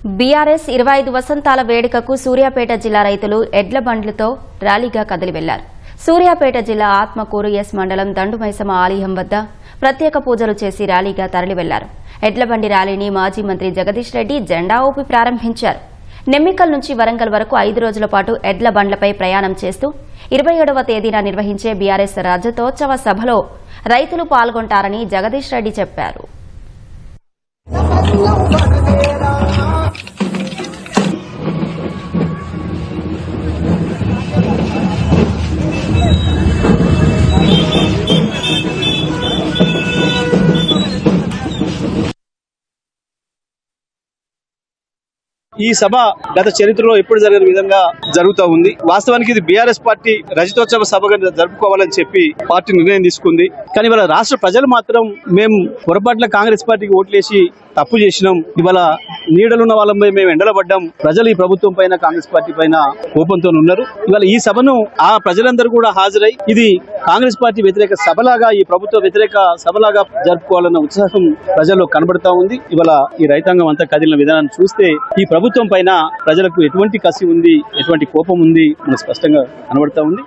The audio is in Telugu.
బీఆర్ఎస్ ఇరవై ఐదు వసంతాల వేడుకకు సూర్యాపేట జిల్లా రైతులు ఎడ్ల బండ్లతో ర్యాలీగా కదిలి వెళ్ళారు సూర్యాపేట జిల్లా ఆత్మకూరు ఎస్ మండలం దండుమైసమ ఆలయం వద్ద ప్రత్యేక పూజలు చేసి ర్యాలీగా తరలి వెళ్ళారు ఎడ్ల బండి ర్యాలీని మాజీ మంత్రి జగదీష్ రెడ్డి జెండా ఊపి ప్రారంభించారు. నెమ్మికల్ నుంచి వరంగల్ వరకు ఐదు రోజుల పాటు ఎడ్ల బండ్లపై ప్రయాణం చేస్తూ ఇరవై ఏడవ తేదీన నిర్వహించే బీఆర్ఎస్ రజతోత్సవ సభలో రైతులు పాల్గొంటారని జగదీష్ రెడ్డి చెప్పారు. ఈ సభ గత చరిత్రలో ఎప్పుడు జరిగిన విధంగా జరుగుతూ ఉంది. వాస్తవానికి ఇది బీఆర్ఎస్ పార్టీ రజతోత్సవ సభగా జరుపుకోవాలని చెప్పి పార్టీ నిర్ణయం తీసుకుంది. కానీ ఇవాళ రాష్ట్ర ప్రజలు మాత్రం మేము పొరపాట్ల కాంగ్రెస్ పార్టీకి ఓట్లేసి తప్పు చేసినాం. ఇవాళ నీడలున్న వాళ్ళపై మేము ఎండలబడ్డాం ప్రజలు ఈ ప్రభుత్వం పైన కాంగ్రెస్ పార్టీ పైన కోపంతో ఉన్నారు. ఇవాళ ఈ సభను ఆ ప్రజలందరూ కూడా హాజరై ఇది కాంగ్రెస్ పార్టీ వ్యతిరేక సభలాగా ఈ ప్రభుత్వ వ్యతిరేక సభలాగా జరుపుకోవాలన్న ఉత్సాహం ప్రజల్లో కనబడతా ఉంది. ఇవాళ ఈ రైతాంగం అంతా కదిలిన విధానాన్ని చూస్తే ఈ ప్రభుత్వం పైన ప్రజలకు ఎటువంటి కసి ఉంది ఎటువంటి కోపం ఉంది మనకు స్పష్టంగా కనబడతా ఉంది.